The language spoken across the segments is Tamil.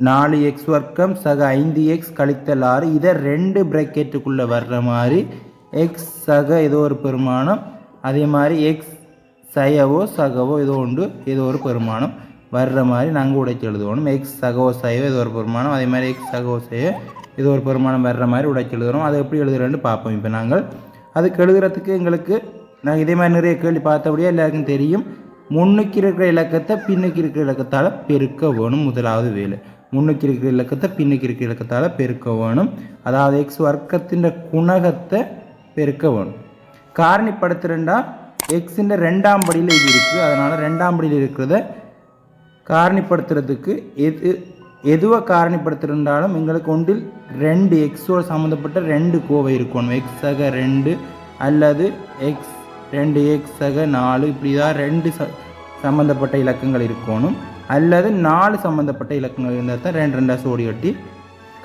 நாலு எக்ஸ் வர்க்கம் சக ஐந்து எக்ஸ் கழித்தல் ஆறு. இதை ரெண்டு பிரக்கெட்டுக்குள்ளே வர்ற மாதிரி எக்ஸ் சக ஏதோ ஒரு பெருமானம் அதே மாதிரி எக்ஸ் சயவோ சகவோ ஏதோ உண்டு ஏதோ ஒரு பெருமானம் வர்ற மாதிரி நாங்கள் உடைச்சு எழுதுவோம். எக்ஸ் சகவோ சயவோ ஏதோ ஒரு பெருமானம் அதே மாதிரி எக்ஸ் சகவோ சயவோ ஏதோ ஒரு பெருமானம் வர்ற மாதிரி உடைச்சு எழுதுகிறோம் அதை எப்படி எழுதுறேன்னு பார்ப்போம் இப்போ நாங்கள். அதுக்கு எழுதுறதுக்கு எங்களுக்கு நாங்கள் இதே மாதிரி நிறைய கேள்வி பார்த்தபடியே எல்லாருக்கும் தெரியும். முன்னுக்கு இருக்கிற இலக்கத்தை பின்னுக்கு இருக்கிற இலக்கத்தால் பெருக்க வேணும் முதலாவது வேலை. முன்னுக்கு இருக்கிற இலக்கத்தை பின்னுக்கு இருக்கிற இலக்கத்தால் பெருக்க வேணும். அதாவது எக்ஸ் வர்க்கத்தின் குணகத்தை பெருக்க வேணும். காரணிப்படுத்துறேன்டா எக்ஸின் ரெண்டாம் படியில் இது இருக்குது அதனால் ரெண்டாம் படியில் இருக்கிறத காரணிப்படுத்துறதுக்கு எது எதுவை காரணிப்படுத்திருந்தாலும் எங்களுக்கு ஒன்றில் ரெண்டு எக்ஸோடு சம்மந்தப்பட்ட ரெண்டு கோவை இருக்கணும். எக்ஸாக ரெண்டு அல்லது எக்ஸ் ரெண்டு எக்ஸாக நாலு இப்படி தான் ரெண்டு ச சம்மந்தப்பட்ட இலக்கங்கள் இருக்கணும். அல்லது நாலு சம்மந்தப்பட்ட இலக்கங்கள் இருந்தால் தான் ரெண்டு ரெண்டாக சோடி ஒட்டி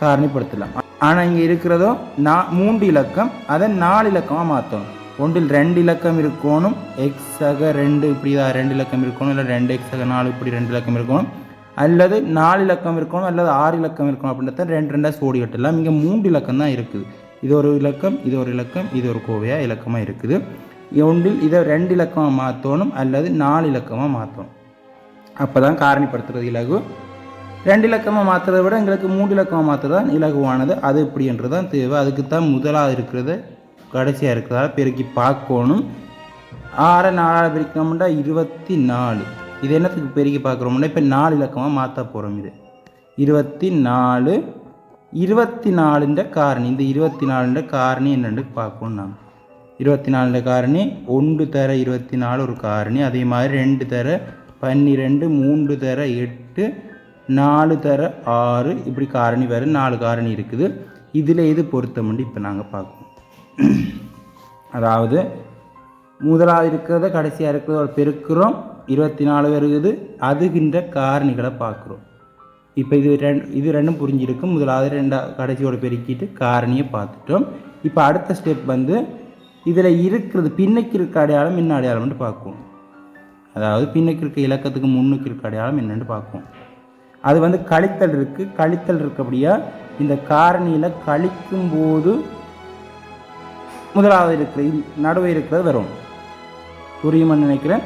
காரணிப்படுத்தலாம். ஆனால் இங்கே இருக்கிறதோ நா மூன்று இலக்கம் அதை நாலு இலக்கமாக மாற்றணும் ஒன்றில் ரெண்டு இலக்கம் இருக்கணும் எக்ஸ் சக ரெண்டு இப்படி தான் ரெண்டு இலக்கம் இருக்கணும் இல்லை ரெண்டு எக்ஸ் சக நாலு இப்படி ரெண்டு இலக்கம் இருக்கணும். அல்லது நாலு இலக்கம் இருக்கணும் அல்லது ஆறு இலக்கம் இருக்கணும் அப்படின்றத ரெண்டு ரெண்டாக சோடி கட்டலாம் இங்கே மூன்று இலக்கம் தான் இருக்குது. இது ஒரு இலக்கம் இது ஒரு இலக்கம் இது ஒரு கோவையாக இலக்கமாக இருக்குது. ஒன்றில் இதை ரெண்டு இலக்கமாக மாற்றணும் அல்லது நாலு இலக்கமாக மாற்றணும் அப்போ தான் காரணிப்படுத்துறது இலகு. ரெண்டு இலக்கமாக மாற்றுறதை விட எங்களுக்கு மூன்று இலக்கமாக மாற்றுறது தான் இலகுவானது. அது எப்படின்றது தான் தேவை. அதுக்கு தான் முதலாக இருக்கிறத கடைசியாக இருக்கிறதால பெருக்கி பார்க்கணும். ஆறை நாலாவது பிரிக்கணும்னா இருபத்தி நாலு இது என்னத்துக்கு பெருக்கி பார்க்குறோம்னா இப்போ நாலு இலக்கமாக மாற்ற போகிறோம் இது. இருபத்தி நாலு இருபத்தி நாலுன்ற காரணி. இந்த இருபத்தி நாலுன்ற காரணி என்னென்று பார்க்கணும் நாம். இருபத்தி நாலுன்ற காரணி ஒன்று தர இருபத்தி நாலு ஒரு காரணி. அதே மாதிரி ரெண்டு தர பன்னிரெண்டு மூன்று தர எட்டு நாலு தர ஆறு. இப்படி காரணி வேறு நாலு காரணி இருக்குது. இதில் எது பொருத்தம்னு இப்போ நாங்கள் பார்க்கணும். அதாவது முதலாவது இருக்கிறத கடைசியாக இருக்கிறத பெருக்கிறோம். இருபத்தி நாலு வருகுது. அதுகின்ற காரணிகளை பார்க்குறோம். இப்போ இது ரெண்டு இது ரெண்டும் புரிஞ்சிருக்கும் முதலாவது ரெண்டா கடைசியோட பெருக்கிட்டு காரணியை பார்த்துட்டோம். இப்போ அடுத்த ஸ்டெப் வந்து இதில் இருக்கிறது பின்னைக்கு இருக்க அடையாளம் என்ன அடையாளம்னு பார்க்குவோம். அதாவது பின்னுக்கு இருக்க இலக்கத்துக்கு முன்னுக்கு இருக்க அடையாளம் என்னென்னு பார்ப்போம் அது வந்து கழித்தல் இருக்குது கழித்தல் இருக்கபடியா இந்த காரணியில் கழிக்கும் போது முதலாவது இருக்கிற நடுவே இருக்கிறது வரும். புரியுமான்னு நினைக்கிறேன்?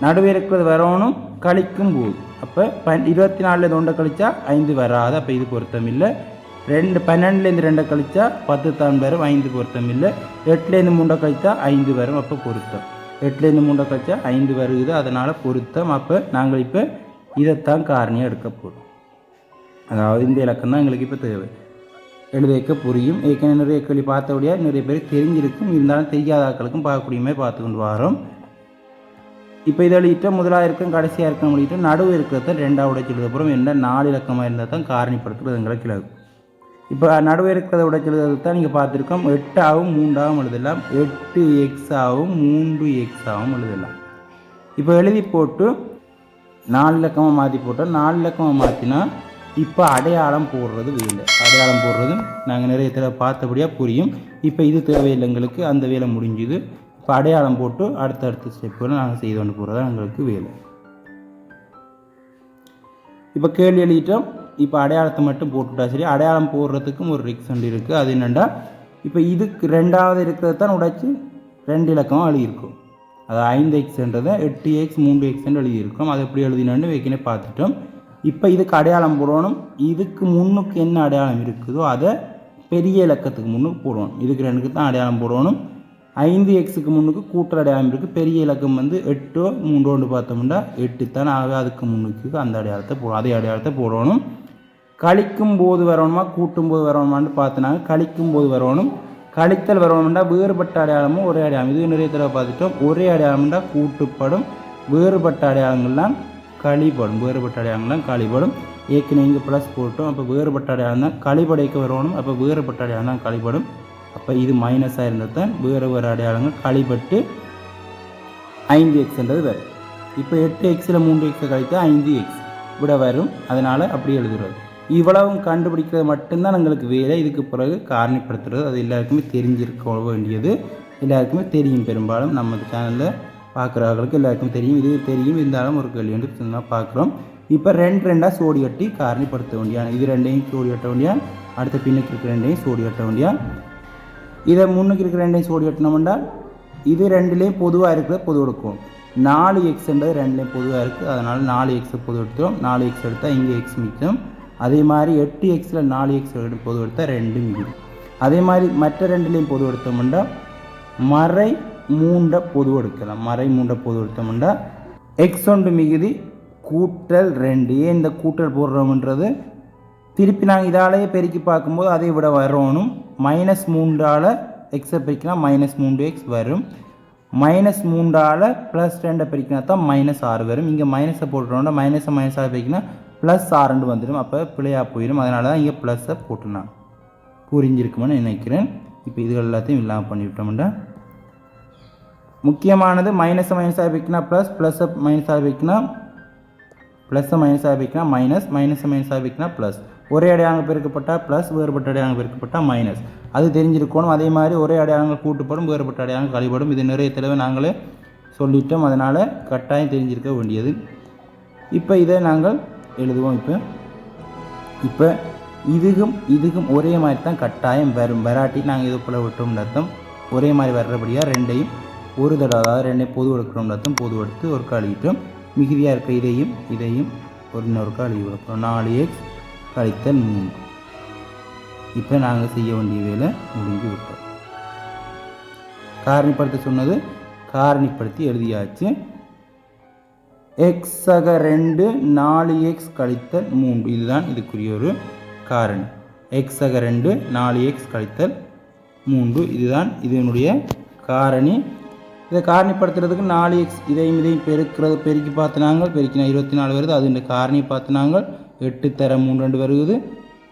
நடுவே இருக்கிறது வரணும் கழிக்கும் போது அப்போ பன் இருபத்தி நாலில் தொண்டை கழிச்சா ஐந்து வராது. அப்போ இது பொருத்தம் இல்லை. ரெண்டு பன்னெண்டுலேருந்து ரெண்டை கழிச்சா பத்து தான் வரும். ஐந்து பொருத்தம் இல்லை. எட்டுலேருந்து மூண்டை கழிச்சா ஐந்து வரும். அப்போ பொருத்தம். எட்டுலேருந்து மூண்டை கழிச்சா ஐந்து வருகுது. அதனால் பொருத்தம். அப்போ நாங்கள் இப்போ இதைத்தான் காரணியாக எடுக்க போகிறோம் அதாவது இந்த இலக்கம் தான் எங்களுக்கு இப்போ தேவை. எழுத வைக்க புரியும். ஏற்கனவே நிறைய கேள்வி பார்த்தபடியாக நிறைய பேர் தெரிஞ்சிருக்கும். இருந்தாலும் தெரியாத ஆட்களுக்கும் பார்க்கக்கூடியமே பார்த்து கொண்டு வரோம். இப்போ இதை எழுதிட்டு முதலாக இருக்கும் கடைசியாக இருக்கும் எழுதிட்டு நடுவு இருக்கிறத ரெண்டாவது உடைச்சு எழுதப்புறம் என்ன நாலு இலக்கமாக இருந்தால் தான் காரணிப்படுத்துறது எங்களுக்கு இலகு இப்போ நடுவே இருக்கிறத உடைச்சு தான் நீங்கள் பார்த்துருக்கோம். எட்டாகவும் மூன்றாகவும் எழுதலாம். எட்டு எக்ஸாகவும் மூன்று எக்ஸாகவும் எழுதலாம். இப்போ எழுதி போட்டு நாலு இலக்கமாக மாற்றி போட்டோம். நாலு இலக்கமாக மாற்றினா இப்போ அடையாளம் போடுறது வேலை. அடையாளம் போடுறதும் நாங்கள் நிறைய தடவை பார்த்தபடியாக புரியும். இப்போ இது தேவையில்லை எங்களுக்கு. அந்த வேலை முடிஞ்சுது. இப்போ அடையாளம் போட்டு அடுத்தடுத்த ஸ்டெப்பில் நாங்கள் செய்து கொண்டு போகிறதா தான் எங்களுக்கு வேலை. இப்போ கேள்வி எழுதிட்டோம். இப்போ அடையாளத்தை மட்டும் போட்டுட்டா சரி. அடையாளம் போடுறதுக்கும் ஒரு ரிக்ஸண்ட் இருக்குது அது என்னென்னா இப்போ இதுக்கு ரெண்டாவது இருக்கிறது தான் உடைச்சி ரெண்டு இலக்கம் எழுதியிருக்கும். அது ஐந்து எக்ஸ்ன்றதை எட்டு எக்ஸ் மூன்று எக்ஸ்ன்னு எழுதியிருக்கோம். அதை எப்படி எழுதினோன்னு வைக்கினே பார்த்துட்டோம். இப்போ இதுக்கு அடையாளம் போடணும். இதுக்கு முன்னுக்கு என்ன அடையாளம் இருக்குதோ அதை பெரிய இலக்கத்துக்கு முன்னுக்கு போடணும். இதுக்கு ரெண்டுக்கு தான் அடையாளம் போடணும். ஐந்து எக்ஸுக்கு முன்னுக்கு கூட்டுற அடையாளம் இருக்குது பெரிய இலக்கம் வந்து எட்டோ மூன்றோண்டு பார்த்தோம்னா எட்டு தான் ஆக அதுக்கு முன்னுக்கு அந்த அடையாளத்தை போடும் அதே அடையாளத்தை போடணும். கழிக்கும் போது வரணுமா கூட்டும் போது வரணுமான்னு பார்த்துனாங்க. கழிக்கும் போது வரணும். கழித்தல் வரணும்னா வேறுபட்ட அடையாளமும் ஒரே அடையாளம். இது நிறைய தடவை பார்த்துட்டோம். ஒரே அடையாளம்னா கூட்டுப்படும். வேறுபட்ட அடையாளங்கள்லாம் கழிபடும் வேறுபட்ட அடையாளங்கள்லாம் கழிபடும் ஏற்கனவே இங்கே ப்ளஸ் போட்டோம். அப்போ வேறுபட்ட அடையாளம் தான் கழிப்படைக்க வரணும். அப்போ வேறுபட்ட அடையாளம் தான் கழிபடும் அப்போ இது மைனஸாக இருந்தால் தான் வேறு வேறு அடையாளங்கள் கழிபட்டு ஐந்து எக்ஸ்ன்றது வரும். இப்போ எட்டு எக்ஸில் மூன்று எக்ஸை கழித்தா ஐந்து எக்ஸ் விட வரும். அதனால் அப்படி எழுதுறது இவ்வளவும் கண்டுபிடிக்கிறது மட்டும்தான் எங்களுக்கு வேலை. இதுக்கு பிறகு காரணிப்படுத்துறது அது எல்லாருக்குமே தெரிஞ்சிருக்க வேண்டியது. எல்லாருக்குமே தெரியும். பெரும்பாலும் நம்ம சேனலில் பார்க்குறவர்களுக்கு எல்லாருக்கும் தெரியும். இது தெரியும். இருந்தாலும் ஒரு கேள்வி என்று சொன்னால் பார்க்குறோம் இப்போ ரெண்டு ரெண்டாக சோடி கட்டி காரணிப்படுத்த வேண்டியான் இது ரெண்டையும் சோடி கட்ட வேண்டியான் அடுத்த பின்னுக்கு இருக்கிற ரெண்டையும் சோடி கட்ட வேண்டியான் இதை முன்னுக்கு இருக்கிற ரெண்டையும் சோடி கட்டினோம்னா இது ரெண்டுலேயும் பொதுவாக இருக்கிற பொது எடுக்கும். நாலு எக்ஸ்ன்றது ரெண்டுலேயும் பொதுவாக இருக்குது அதனால் நாலு எக்ஸை பொது எடுத்தோம் நாலு எக்ஸ் எடுத்தால் இங்கே எக்ஸ் மிச்சம். அதே மாதிரி எட்டு எக்ஸில் நாலு எக்ஸ் பொது எடுத்தால் ரெண்டு மிகுதி அதே மாதிரி மற்ற ரெண்டுலேயும் பொது எடுத்தோம்னா மறை மூண்ட பொது எடுக்கலாம் மறை மூண்ட பொது எடுத்தோம்னா எக்ஸ் ஒன்று மிகுதி கூட்டல் ரெண்டு. ஏன் இந்த கூட்டல் போடுறோம்ன்றது? திருப்பி நாங்கள் இதாலேயே பெருக்கி பார்க்கும்போது அதை விட வரணும். மைனஸ் மூன்றால் எக்ஸை பெருக்கினா மைனஸ் மூன்று எக்ஸ் வரும். மைனஸ் மூன்றால் ப்ளஸ் ரெண்டை பெருக்கினா தான் மைனஸ் ஆறு வரும். இங்கே மைனஸை போட்டுட்டோம்னா மைனஸை மைனஸாக பெருக்கினா ப்ளஸ் ஆறுண்டு வந்துடும். அப்போ பிள்ளையாக போயிடும். அதனால தான் இங்கே ப்ளஸ்ஸை போட்டுனான் புரிஞ்சிருக்குமென்னு நினைக்கிறேன். இப்போ இதுகள் எல்லாத்தையும் இல்லாமல் பண்ணிவிட்டோம்டா. முக்கியமானது மைனஸை மைனஸாக வைக்கினா ப்ளஸ் ப்ளஸ்ஸை மைனஸாக வைக்கினா ப்ளஸ்ஸை மைனஸாக வைக்கினா மைனஸ் மைனஸை மைனஸாக வைக்கினா ப்ளஸ் ஒரே அடையாளங்கள் பெருக்கப்பட்டால் ப்ளஸ் வேறுபட்ட அடையாளங்கள் பெருக்கப்பட்டால் மைனஸ் அது தெரிஞ்சிருக்கணும். அதே மாதிரி ஒரே அடையாளங்கள் கூட்டுப்படும் வேறுபட்ட அடையாளங்கள் கழிப்படும் இது நிறைய தடவை நாங்களே சொல்லிட்டோம். அதனால் கட்டாயம் தெரிஞ்சிருக்க வேண்டியது. இப்போ இதை நாங்கள் எழுதுவோம் இப்போ. இப்போ இதுகும் இதுக்கும் ஒரே மாதிரி தான் கட்டாயம் வரும். வராட்டி நாங்கள் இது போல் விட்டோம்னு அர்த்தம். ஒரே மாதிரி வர்றபடியாக ரெண்டையும் ஒரு தடவை அதாவது ரெண்டையும் பொது எடுக்கிறோம்னு அர்த்தம். பொது எடுத்து ஒரு கழுவிட்டோம் மிகுதியாக இருக்க இதையும் இதையும் ஒரு இன்னொரு கழுவி விடுறோம். நாலு எக்ஸ் கழித்தல் மூணு இப்போ நாங்கள் செய்ய வேண்டிய வேலை முடிஞ்சு விட்டோம். காரணிப்படுத்த சொன்னது காரணிப்படுத்தி எழுதியாச்சு. எக்ஸ் சக ரெண்டு நாலு எக்ஸ் கழித்தல் மூன்று. இதுதான் இதுக்குரிய ஒரு காரணி. எக்ஸ் சக ரெண்டு நாலு எக்ஸ் கழித்தல் மூன்று. இதுதான் இதனுடைய காரணி. இதை காரணிப்படுத்துறதுக்கு நாலு எக்ஸ் இதையும் இதையும் பெருக்கிறது. பெருக்கி பார்த்தினாங்க பெருக்கினா இருபத்தி நாலு வருது. அது இந்த காரணி பார்த்தினாங்க எட்டு தர மூணு ரெண்டு வருகுது.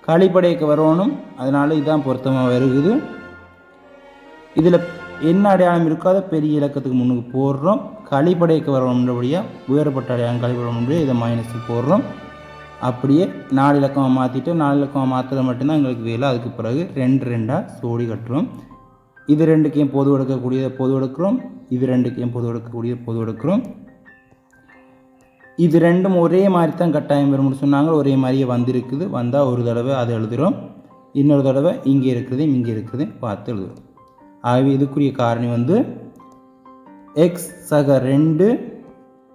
களிப்படைக்கு வரணும் அதனால் இதுதான் பொருத்தமாக வருகுது. இதில் என்ன அடையாளம் இருக்கோ அதை பெரிய இலக்கத்துக்கு முன்னுக்கு போடுறோம். கழிப்படைக்கு வரணுன்றபடியாக வேறுபட்ட அடையாளம் களிப்பட இதை மைனஸுக்கு போடுறோம். அப்படியே நாலு இலக்கமாக மாற்றிட்டு நாலு இலக்கமாக மாற்றுறது மட்டும்தான் எங்களுக்கு வேலை. அதுக்கு பிறகு ரெண்டு ரெண்டாக சோடி கட்டுறோம். இது ரெண்டுக்கையும் பொது எடுக்கக்கூடியதை பொது எடுக்கிறோம். இது ரெண்டுக்கையும் பொது எடுக்கக்கூடியதை பொது எடுக்கிறோம். இது ரெண்டும் ஒரே மாதிரி தான் கட்டாயம் வரும்னு சொன்னாங்க. ஒரே மாதிரியே வந்திருக்குது. வந்தால் ஒரு தடவை அதை எழுதுகிறோம் இன்னொரு தடவை இங்கே இருக்கிறதையும் இங்கே இருக்கிறதையும் பார்த்து எழுதுகிறோம் ஆகவே இதுக்குரிய காரணி வந்து எக்ஸ் சக ரெண்டு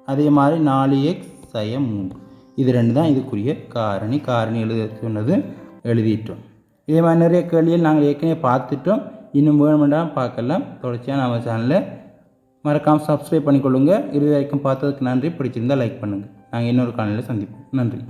அதே மாதிரி நாலு எக்ஸ் சய மூணு இது ரெண்டு தான் இதுக்குரிய காரணி. காரணி எழுத சொன்னது எழுதிட்டோம். இதே மாதிரி நிறைய கேள்விகள் நாங்கள் ஏற்கனவே பார்த்துட்டோம். இன்னும் வேணுமெண்டாம் பார்க்கலாம். தொடர்ச்சியாக நம்ம சேனலில் மறக்காமல் சப்ஸ்கிரைப் பண்ணிக்கொள்ளுங்கள் இறுதி வரைக்கும் பார்த்ததுக்கு நன்றி. பிடிச்சிருந்தால் லைக் பண்ணுங்கள் நாங்கள் இன்னொரு காலையில் சந்திப்போம். நன்றி.